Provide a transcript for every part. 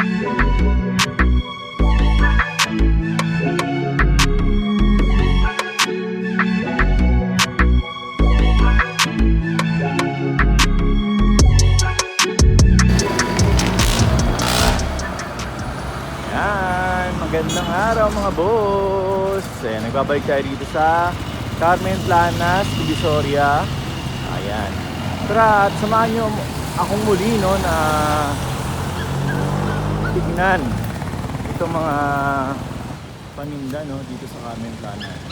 Magandang araw mga boss. Ayan, nagbabalik tayo dito sa Carmen Planas, Divisoria. Ayan. Tara, at samahan nyo akong muli no, na tignan itong mga paninda no, dito sa Carmen Planas.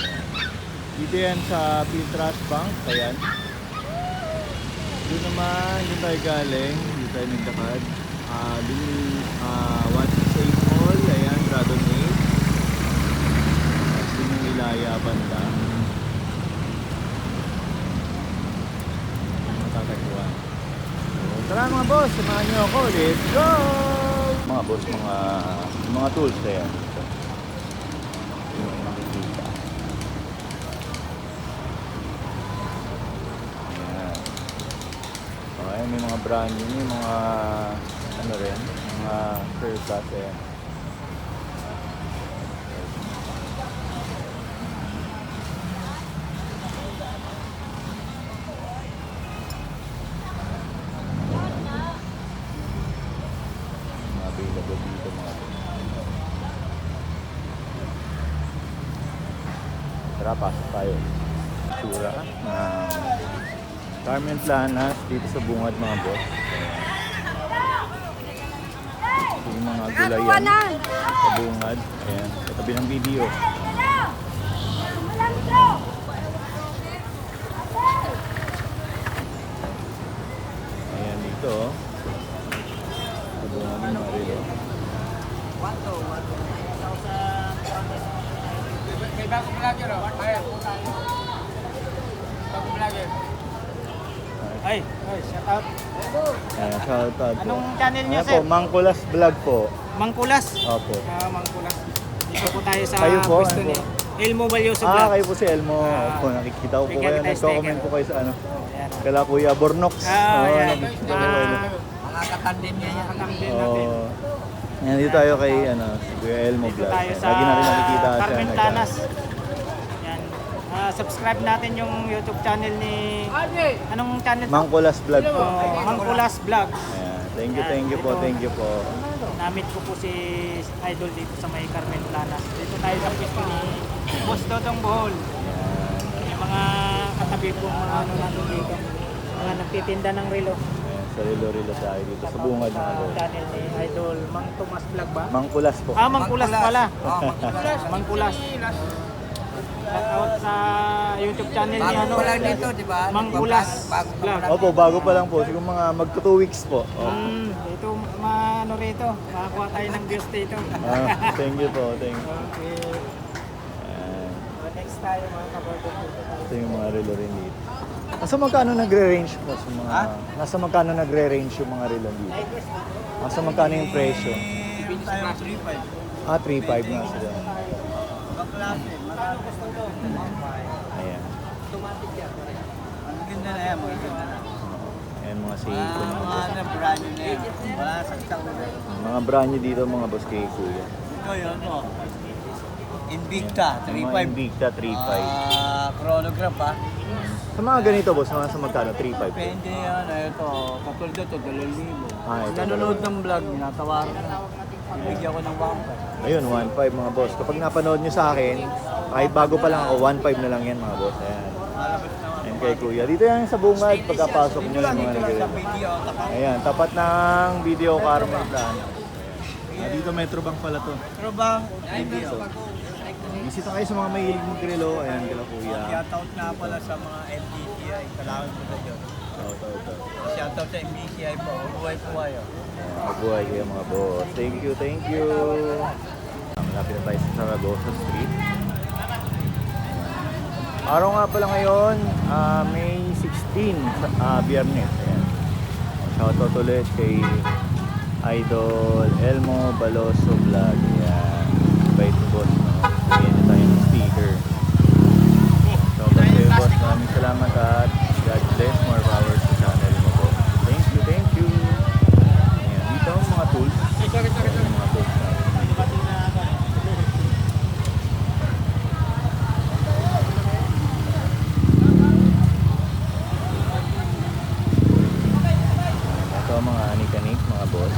Dito yan sa Piltras Bank. Ayan. Doon naman, doon tayo galing. Dito tayo nagdakad. Ah, doon yung ah, 168 Mall. Ayan, Dragon 8. At doon yung Ilaya banda. Matatagpuan. So, tara mga boss, samahan niyo ako. Let's go! Boss, mga mga tools. Ayan. Ito. Yung makikita. Ayan. Ayan, may mga brand new, may mga ano rin, mga surplus ayan. Mga available dito mga Tara, pasok tayo. Sura na Carmen Planas dito sa bungad mga boss. Ito yung mga gulayan sa bungad. Ayan, katabi ng video. Ayan dito. oh. Sa bungad ng mga relo. May bago vlogger oh. Ayan. Bago vlogger. Ay, ay, shout out. Ayan, shout out po. Anong channel niyo, Ayan sir? po, Mangkulas Vlog po. Mangkulas. Opo. Ah, Mangkulas. Dito po tayo sa Kayo po, pwesto ano ni po? Elmo Valioso Ah, Vlog. kayo po si Elmo. Ah, Opo, nakikita ko po bigyan kayo. Nagko-comment sticker. po kayo sa ano. Ayan. Kala Kuya Bornox. Ah, Oo, ayan. nakikita ko kayo. Ah, mga katandin niya yan. Katandin natin. Oo. Ayan, dito tayo kay ano, si Kuya Elmo Dito Vlog. tayo sa Lagi natin nakikita siya. Carmen nag- Planas. Subscribe natin yung YouTube channel ni... Anong channel? Mangkulas Vlog po. Oh, Mangkulas Vlog. Ayan. Thank you, thank you po, thank you po. Namit ko po si Idol dito sa may Carmen Planas. Dito tayo sa pwesto ni Boss Dodong Bohol. Ayan. Yung mga katabi ko mga ano nandun dito. Mga nagtitinda ng relo. Ayan, sa Rilo-Rilo tayo dito. Sa bungad Sa mga boss. channel ni Idol Mang Tomas Vlog ba? Mangkulas po. Ah, Mangkulas pala. Mangkulas. Shout out sa YouTube channel ni ano. Bago pa lang dito, di ba? Mangkulas Bago pa. Opo, bago pa lang po. Siguro mga mag 2 weeks po. Opo. Hmm, dito ma ano rito. Makakuha tayo ng views dito. Ah, thank you po, thank you. Okay. Ayan. Uh, next tayo mga kabardo dito tayo. Ito yung mga relo rin dito. Nasa magkano nagre-range po sa mga... Nasa magkano nagre-range yung mga relo dito? Nasa magkano yung presyo? tayo 3-5. Ah, 3.5 na sila. Kaklase, marami gusto ko. Ayan. Ganda na yan, mga ganda na. Ayan mga Seiko Ah, mga ano, brand new na yan. Wala sa ulo. Mga brand new dito mga boss kay Kuya. Ito yun, oh. Invicta, Yung 3.5. Mga Invicta 3.5. Ah, chronograph ah. Sa mga ganito boss, mga sa magkano? 3.5 po. Depende yan, ito. Katulad ito, 2,000. Ah, ito, Nanonood ng vlog, natawaran na. Bibigyan ko ng 1.5. Ayun, 1.5 mga boss. Kapag napanood nyo sa akin, kahit bago pa lang ako, 1.5 na lang yan mga boss. Ayan. Na. Kay Kuya. Dito yan sa bungad, pagkapasok nyo Dito yung mga dito taka- Ayan, tapat ng video Carmen Plan. Ah, dito Metro Bank pala to. Pero ba, video. Bisita kayo sa mga mahilig mag-grillo. Ayan, kila Kuya. Shoutout nga pala sa mga po sa Diyos. Oh, to, to. Shoutout sa MBCI po. Buhay po kayo. Ayan, mabuhay kayo mga boss. Thank you, thank you. Ah, Malapit na tayo sa Saragossa Street. Araw nga pala ngayon, ah, May 16, ah, biyernes. Ayan. Shoutout ulit kay Idol Elmo Baloso Vlog. Ayan. Bait ni boss. No? Bigyan niyo tayo ng sticker. Shoutout kayo boss. Maraming salamat at God bless. More power sa channel mo po. Thank you, thank you. Ayan. Dito ang mga tools. kanik-kanik mga boss.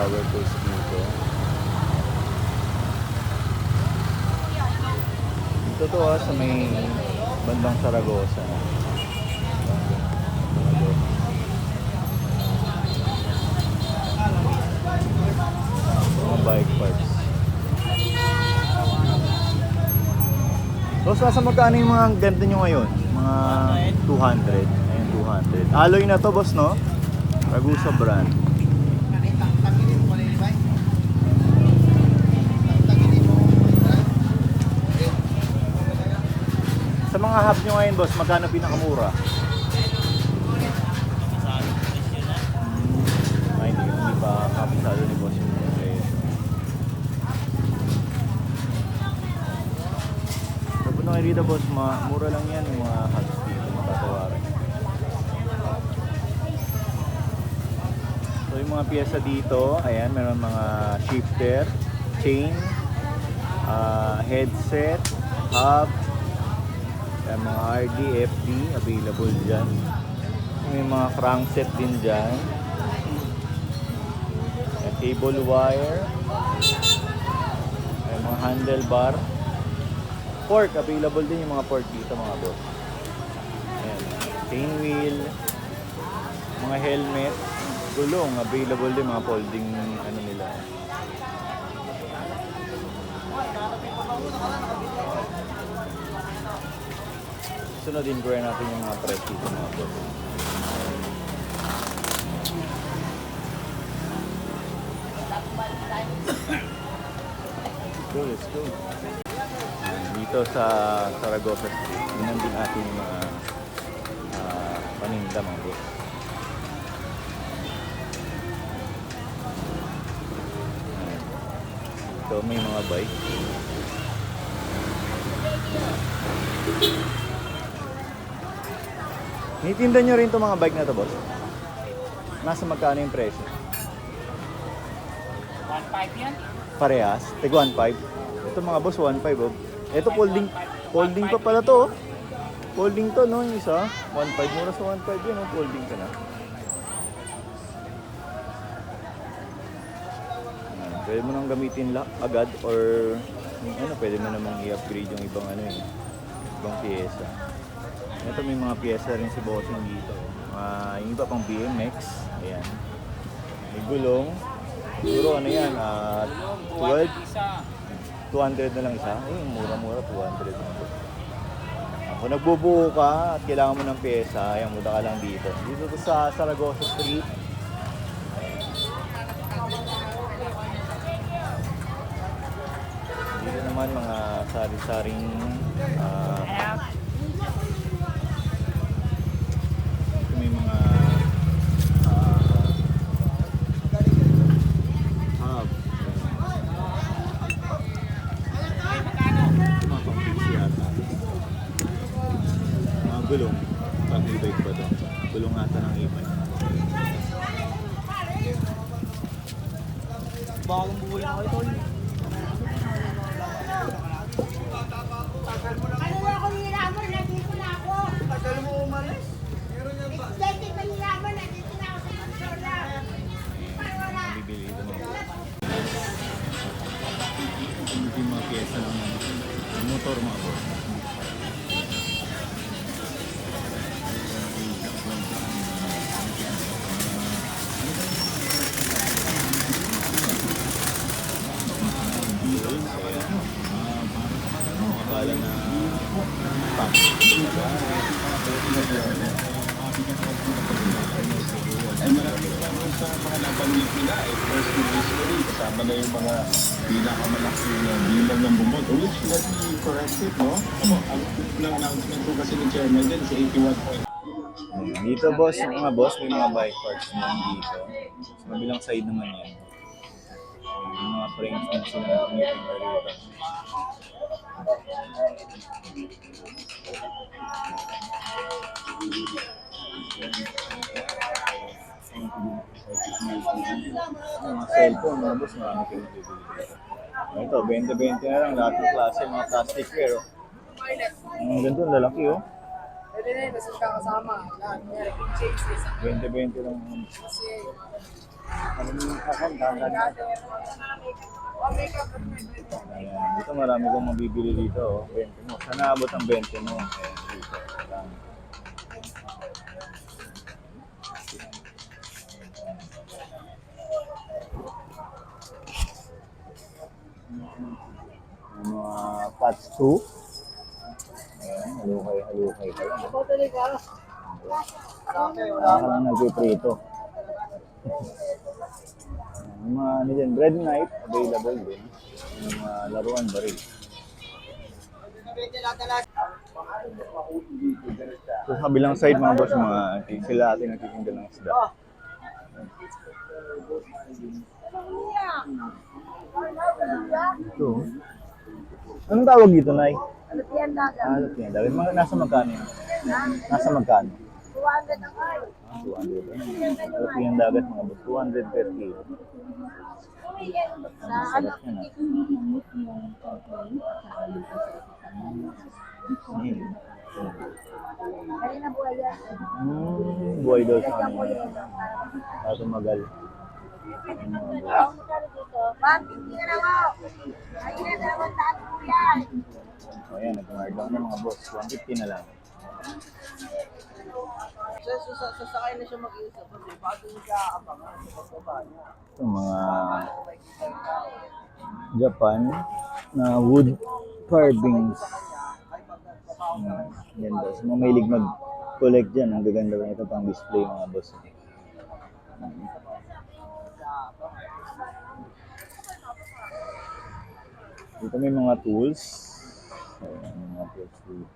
Tower case dito. Dito to ah, sa may bandang Saragosa. Mga bike parts. Boss, nasa magkano yung mga ganito nyo ngayon? Mga 200. Ayun, 200. Alloy na to, boss, no? Ragusa brand. Sa mga hub nyo ngayon, boss, magkano pinakamura? Ay, hindi, hindi pa kapisado ni boss yung presyo. Sabi na boss, mura lang yan yung mga hubs dito, matatawaran. So yung mga piyesa dito, ayan, meron mga shifter, chain, ah, headset, hub, ayan, mga RD, FD, available dyan. May mga crankset din dyan. Ayan, cable wire, ayan, mga handlebar, fork, available din yung mga fork dito mga boss. Ayan, chain wheel, mga helmet, gulong, available din mga folding ano nila. Sunod din inquire natin yung mga price dito mga boss. Let's go, let's. Dito sa Saragossa Street, yun din natin yung mga ah, paninda mga boss. So may mga bike. Nitinda nyo rin itong mga bike na to boss? Nasa magkano yung presyo? 1.5 yan. Parehas? Tig 1.5? Ito mga boss, 1.5 oh. Ito folding, folding pa pala to oh. Folding to no, yung isa. 1.5, mura sa 1.5 yun oh, folding ka na. Pwede mo nang gamitin la- agad or ano, pwede mo namang i-upgrade yung ibang ano eh, ibang pyesa. Ito may mga pyesa rin si Bossing dito. Ah, yung iba pang BMX, ayan. May gulong. Siguro ano yan, ah, 12, 200 na lang isa. Eh, mura-mura, 200 na po. Kung nagbubuo ka at kailangan mo ng pyesa, ayan, muda ka lang dito. Dito to sa Saragossa Street. Dito naman mga sari-saring ah, ito may mga ah, hub. Mga pang-fix yata. Mga gulong. Pang e-bike ba to? Gulong ata ng e-bike. Bagong buhay na kayo, tol. Ano na ako nilaman? Nandito na ako. Tagal mo umalis. Dati pa nilaman, nandito na ako sa Mansola. Para wala. Bibili ito mga Ito yung mga pyesa ng motor mga boss. Dito boss, yung mga boss, may mga bike parts naman dito. Sa kabilang side naman yan. Yung mga frames din sila na tinitinda rito. Mga cellphone, mga boss, marami kayo dito. Ito, 20-20 na lang, lahat ng klase, mga plastic wear. Oh. Ang ang lalaki oh. Pwede na yun, kasi kakasama. Lahat. Meron yung changes. 20-20 lang. Kasi, Ano yung kakal, dahan oh. Ayan. Dito marami kong mabibili dito. Oh. 20 mo. Sana abot ang 20 mo. Ayan. Dito. Marami. Mga pots 2. Halukay-halukay ka lang. Ito talaga. Wala ka lang nagpiprito. Yung mga ano dyan, bread knife, available din. Yung mga laruan ba rin. So, sa kabilang side mga boss, mga sila ating nagtitinda ng isda. Ito. Anong tawag dito, Nay? Ano yan dagat? Ah, ano yan? Dahil mga nasa magkano yan? Nasa magkano? 200 ang ay. Ah, 200. Ano yung dagat mga boss? 200 per kilo. Sa ano? Yan ah. Mm. Kanina buhay yan. Mm, buhay daw ano. yun. Para tumagal. Ang magkano dito? Ma'am, na lang ako. Ayun na, dalawang daan po yan. O yan, nag-mark lang ng mga boss. 150 na lang. So, so, sasakay na siya mag-iisa. Kasi bago niya siya abangan sa pagbaba niya. Ito mga Japan na wood carvings. Yan, ganda. Sa mga mahilig mag-collect dyan, ang gaganda na ito pang display mga boss. Dito may mga tools. Ayan, may mga tools dito.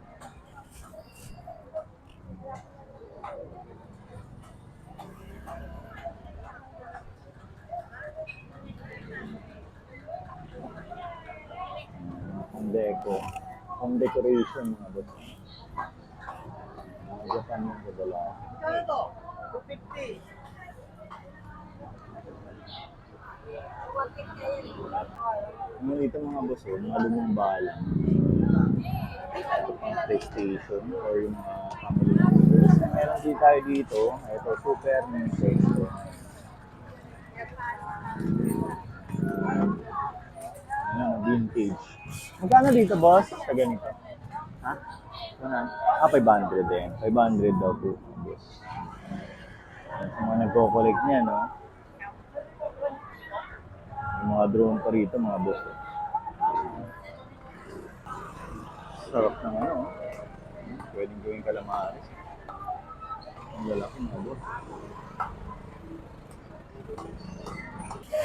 Home deco. Home decoration mga boss. Mga Japan yung kadala. Kano to? 250. Ano dito mga boss, oh, mga lumang balang. PlayStation or yung mga family members. Meron din tayo dito. Ito, Super Nintendo. Ano, vintage. Magkano dito, boss? Sa ganito? Ha? Ano? Ah, 500 din. 500 daw po, boss. Sa mga nagko-collect niya, no? Yung mga drone pa rito, mga boss. Sarap ng ano. oh. Pwedeng gawing calamares. Ang lalaki mga boss.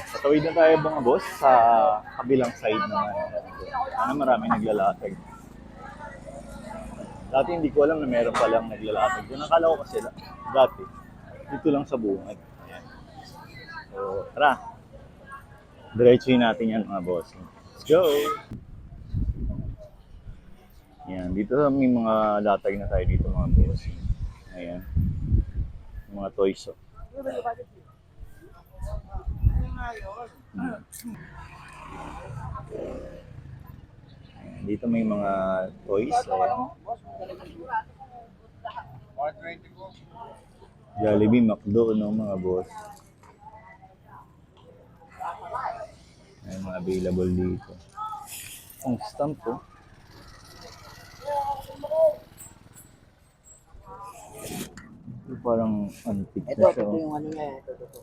Patawid na tayo mga boss sa kabilang side naman. Sana marami naglalatag. Dati hindi ko alam na meron palang naglalatag. Doon nakala ko kasi dati. Dito lang sa bungad. Ayan. So, tara. Diretsuhin natin yan mga boss. Let's go! Yan, dito may mga latag na tayo dito mga boss. Ayan. Mga toys. Oh. Ayan, Dito may mga toys. Ayan. Jollibee, McDo, no, mga boss. May mga available dito. Ang stamp oh. Ito parang antique Ito, na siya. ito oh. yung ano niya. Ito, ito, ito.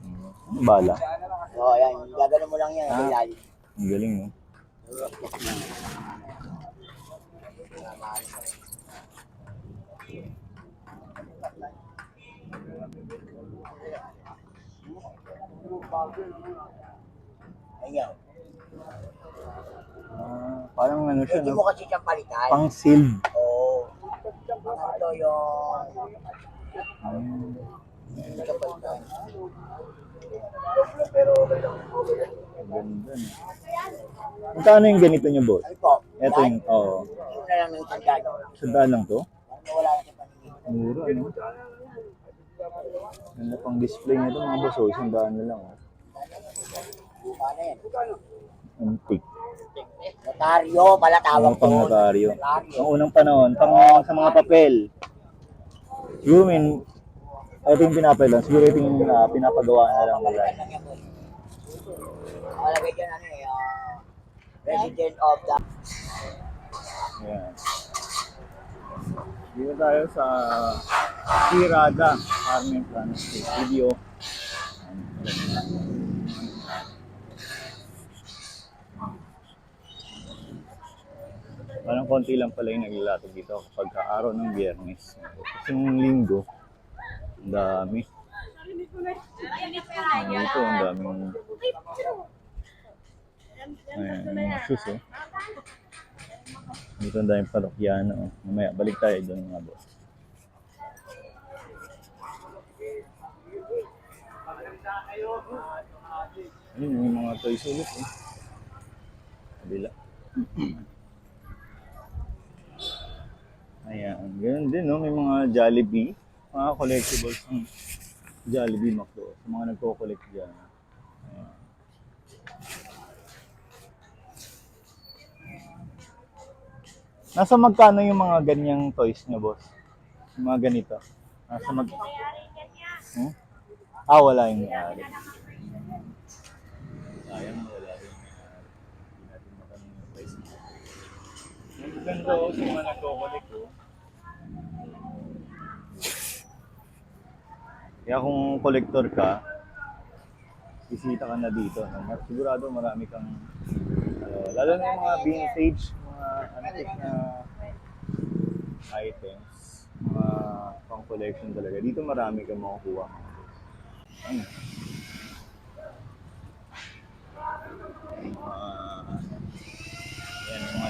Ano, Bala. Oo, oh, ayan. Gagano mo lang yan. Ah. ilalim. Ang galing, no? Ayan. Parang ano siya, Hindi no? mo kasi siyang palitan. Pang sealed. Oo. Ito yung... Hmm. Hindi siya palitan. Ang ganda, no? Magkano yung ganito niyo, boss? Ano po? Ito yung, oo. Yung na lang ng sandalo. Sandaan lang to? Ano wala na sa paningin. Mura, ano? Ganda pang display nito, mga boss. Oh, sandaan na lang, oh. Paano yan? Antique. Ito Taryo, pala tawag Mga pangnotaryo. Taryo. Ang unang panahon, pang sa mga papel. Siguro min, ito yung pinapailan. Siguro ito yung ah, pinapagawa na lang nila. Malagay dyan ano eh, President of the... Ayan. Dito tayo sa Tirada, Carmen Planet Studio. Parang konti lang pala yung naglalatag dito kapag araw ng biyernes. Kasi nung linggo, ang dami. Dito, ang daming... Ayan, yung mga shoes, oh. Dito ang daming parokyano. Oh. Mamaya, balik tayo doon mga boss. Ayun, yung mga toys ulit eh. Kabila. Ayan, ganun din no, may mga Jollibee, mga collectibles ng Jollibee McDo. Sa mga nagko-collect dyan. Ayan. Nasa magkano yung mga ganyang toys niya, boss? Yung mga ganito. Nasa mag... Hmm? Ah, wala yung may-ari. Sayang, wala yung may-ari. Hindi natin matanong yung price niya. Ang ganda oh, sa mga nagko-collect oh. Kaya kung collector ka, bisita ka na dito. No? Mar- Sigurado marami kang, uh, lalo na yung mga vintage, mga antique na items, mga pang collection talaga. Dito marami kang makukuha. Ano? Yung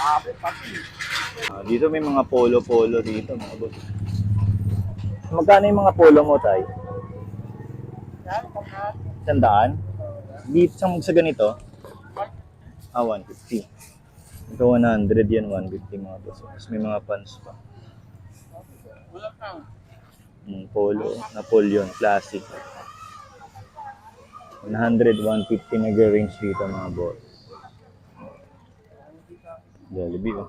Ah, dito may mga polo-polo dito, mga boss. Magkano yung mga polo mo, Tay? Sandaan? Dito sa, sa ganito? Ah, 150. Ito 100 yan, 150 mga boss. Tapos may mga pants pa. Mm, polo, Napoleon, classic. 100, 150 nag-range dito mga boss. Jollibee oh.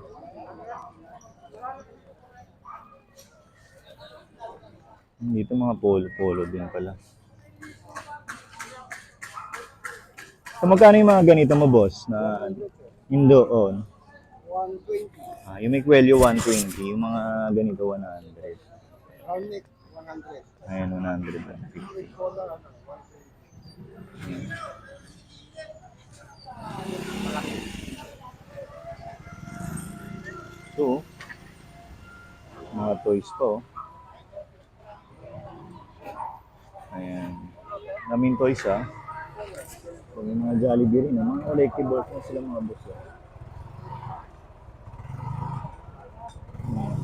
Dito mga polo-polo din pala. So magkano yung mga ganito mo boss na Indo on? 120. Ah, yung may value 120, yung mga ganito 100. Round neck, 100. Ayan 100, 150. Color, ano, So, mga toys oh. Ayan. Daming toys ah. So, may mga Jollibee rin. ah. Mga collectibles na sila mga boss. ah. Ayan.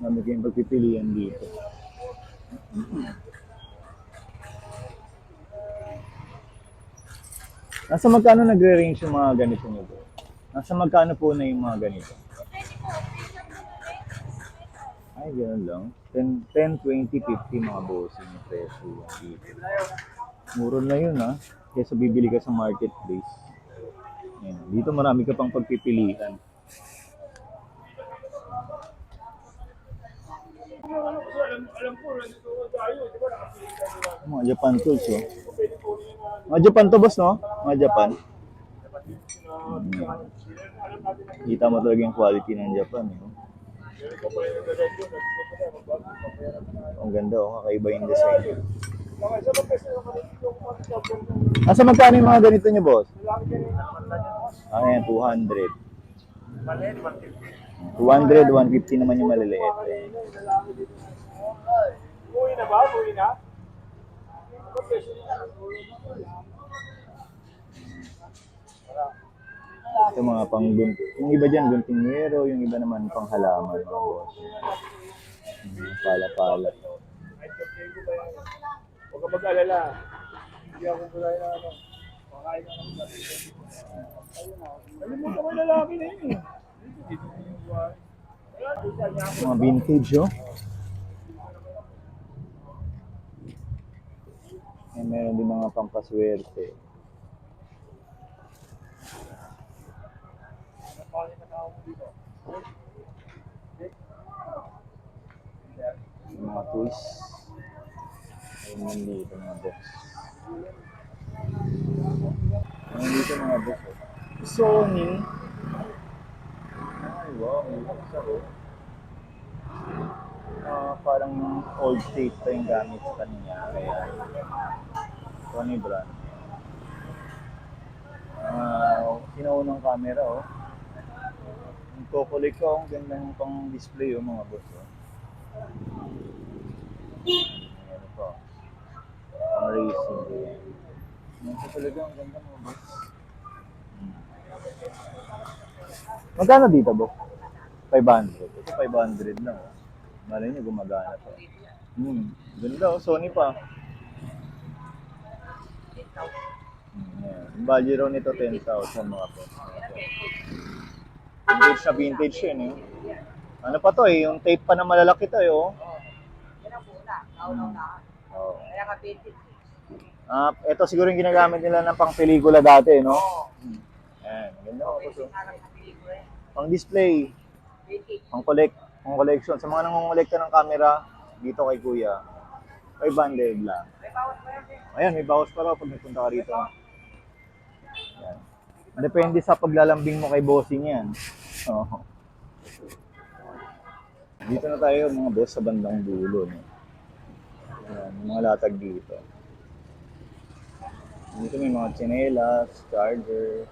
Dami kayong pagpipilian dito. Nasa magkano nagre-range yung mga ganito po? Nasa magkano po na yung mga ganito? Ay, gano'n lang. 10, 10 20, 50 mga bossing yung presyo yan dito. Muro na yun ha. Kesa bibili ka sa marketplace. Yan. Dito marami ka pang pagpipilian. Mga Japan tools oh. Mga Japan to boss no? Mga Japan. Hmm. Kita mo talaga yung quality ng Japan eh. Ang ganda oh, kakaiba yung design. Nasa magkano yung mga ganito nyo, boss? Ah, yan, 200. 200, 150 naman yung maliliit. Eh. Na ba? Uwi na? Ito mga pang yung iba dyan guntingero, yung iba naman pang halaman mga boss. Hmm, Pala-pala. Huwag ka mag-alala. Hindi ako kulay na ano. Makain na ng Alam mo naman lalaki na yun eh. Mga vintage, oh. Eh, meron din mga pampaswerte. Mga toys. Ayun yun dito mga box. Ayun dito mga box. oh. Sony. Ay, wow. Ang isa oh. Ah, parang old tape pa yung gamit sa kanya. Kaya, Sony brand. Ah, sinaunang camera, oh. Yung Kokolik ko, ang ganda ng pang display, oh, mga boss, oh. Ayan po. Pang racing. Yan po talaga, ang ganda mga boss. Magkano dito, Bok? 500. Ito 500 lang. Oh. Malay niyo, gumagana to. Hmm. Ganda oh, Sony pa. Hmm. Yung value raw nito 10,000 mga po. Vintage na vintage yun eh. Ano pa to eh, yung tape pa na malalaki to eh oh. Yan ang una. Kauna-una. Oh. Kaya ka 26. Ah, ito siguro yung ginagamit nila ng pang pelikula dati, no? Hmm. Ayan, ganda oh. Na lang sa pelikula eh. Pang display, pang collect, pang collection. Sa mga nangongolekta ng camera, dito kay Kuya, 500 lang. May bawas pa yan eh. Ayan, may bawas pa raw pag nagpunta ka rito. Depende sa paglalambing mo kay bossing yan. Oo. Dito na tayo mga boss sa bandang dulo. No? Ayan, mga latag dito. Dito may mga tsinelas, charger,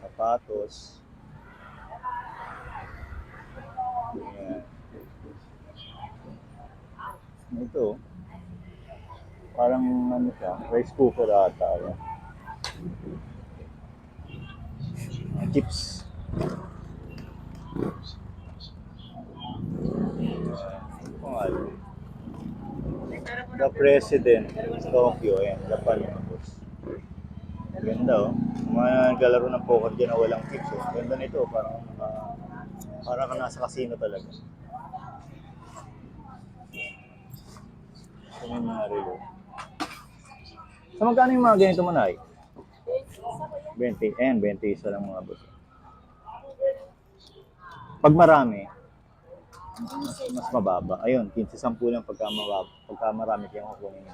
sapatos. Ayan. Ito, parang ano siya, rice cooker ata. Ayan. Chips. Pangalan. The President, Tokyo, ayan, Japan. Ganda oh. Mga naglalaro ng poker dyan na walang chips oh. Ganda nito, parang uh, parang ka nasa casino talaga. Ito yung mga relo. So magkano yung mga ganito mo na 20. Ayan, 20 isa lang mga boss. Pag marami, mas, mas mababa. Ayun, 15-10 lang pagka, mababa, pagka marami kayong kukunin.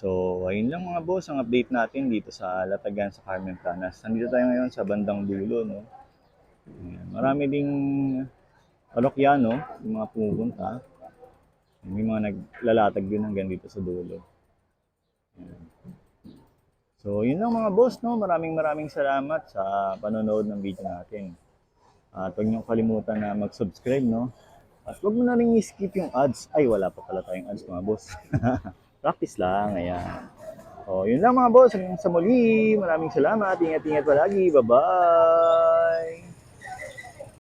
So, ayun lang mga boss, ang update natin dito sa Latagan sa Carmen Planas. Nandito tayo ngayon sa bandang dulo, no? Ayan. Marami ding Parokyano, yung mga pumupunta. May mga naglalatag din hanggang dito sa dulo. Ayan. So, yun lang mga boss, no? Maraming maraming salamat sa panonood ng video natin. At huwag niyong kalimutan na mag-subscribe, no? At huwag mo na rin i-skip yung ads. Ay, wala pa pala tayong ads, mga boss. Practice lang, ayan. O, yun lang mga boss. Hanggang sa muli. Maraming salamat. Ingat-ingat palagi. Bye-bye!